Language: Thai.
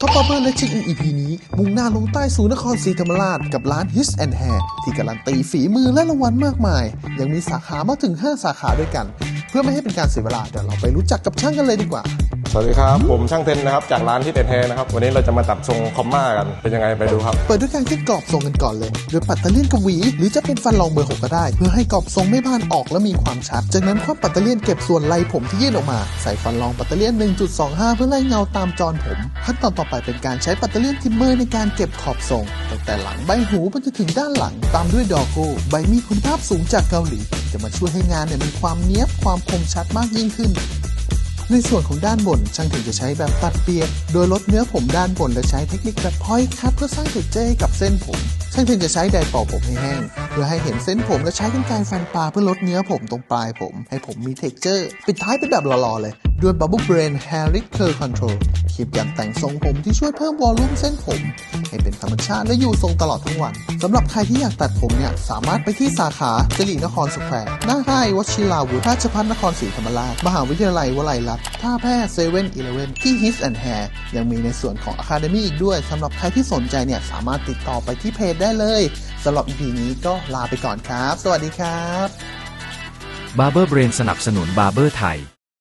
ท็อปปอร์เบอร์และชิคอิน EP นี้ มุ่งหน้าลงใต้สู่นครศรีธรรมราชกับร้าน His and Hair ที่การันตีฝีมือและรางวัลมากมาย ยังมีสาขามาถึง 5 สาขาด้วยกัน เพื่อไม่ให้เป็นการเสียเวลา เดี๋ยวเราไปรู้จักกับช่างกันเลยดีกว่า วัสดีครับ ผมช่างเทนนะครับ จากร้านที่เต็นแฮนะครับ วันนี้เราจะมาตัดทรงคอมม่ากัน เป็นยังไงไปดูครับ เปิดด้วยการขึ้นกรอบทรงกันก่อนเลยโดยปัดตะเลียนกวี หรือจะเป็นฟันรองเบอร์หกก็ได้ เพื่อให้กรอบทรงไม่บานออกและมีความชัด จากนั้นคว้าปัดตะเลียนเก็บส่วนไหล่ผมที่ยื่นออกมา ใส่ฟันรองปัดตะเลียน 1.25 เพื่อไล่เงาตามจรผมขั้นตอนต่อไปเป็นการใช้ปัดตะเลียนทิมเมอร์ในการเก็บขอบทรง ตั้งแต่หลังใบหูไปจนถึงด้านหลัง ตามด้วยดอกโกใบมีคุณภาพสูงจากเกาหลี จะมาช่วยให้งานเนี่ยมีความเนี้ยบความคมชัดมากยิ่งขึ้น ในส่วนของด้านบนช่างถึงจะใช้แบบตัดเปียก โดยลดเนื้อผมด้านบนและใช้เทคนิคแบบพอยต์คับเพื่อสร้างเท็กเจอร์ให้กับเส้นผมช่างถึงจะใช้ไดร์เป่าผมให้แห้งเพื่อให้เห็นเส้นผมและใช้กรรไกรฟันปลาเพื่อลดเนื้อผมตรงปลายผม ให้ผมมีเท็กเจอร์ ปิดท้ายเป็นแบบหล่อๆเลยด้วย Bubble Brain Hair Lick Curl Control คลิปการแต่งทรงผมที่ช่วยเพิ่มวอลลุ่มเส้นผม ให้เป็นธรรมชาติและอยู่ทรงตลอดทั้งวัน สำหรับใครที่อยากตัดผมเนี่ย สามารถไปที่สาขาสิรินครสแควร์หน้าค่ายวชิราวุธราชพัฒนครศรีธรรมราช มหาวิทยาลัยวลัยลักษณ์ท่าแพร่เซเว่นอีเลเวนที่ His and Hair ยังมีในส่วนของ Academy อีกด้วยสำหรับใครที่สนใจเนี่ยสามารถติดต่อไปที่เพจได้เลยสำหรับ EP นี้ก็ลาไปก่อนครับ สวัสดีครับบาร์เบอร์เบรนสนับสนุนบาร์เบอร์ไทย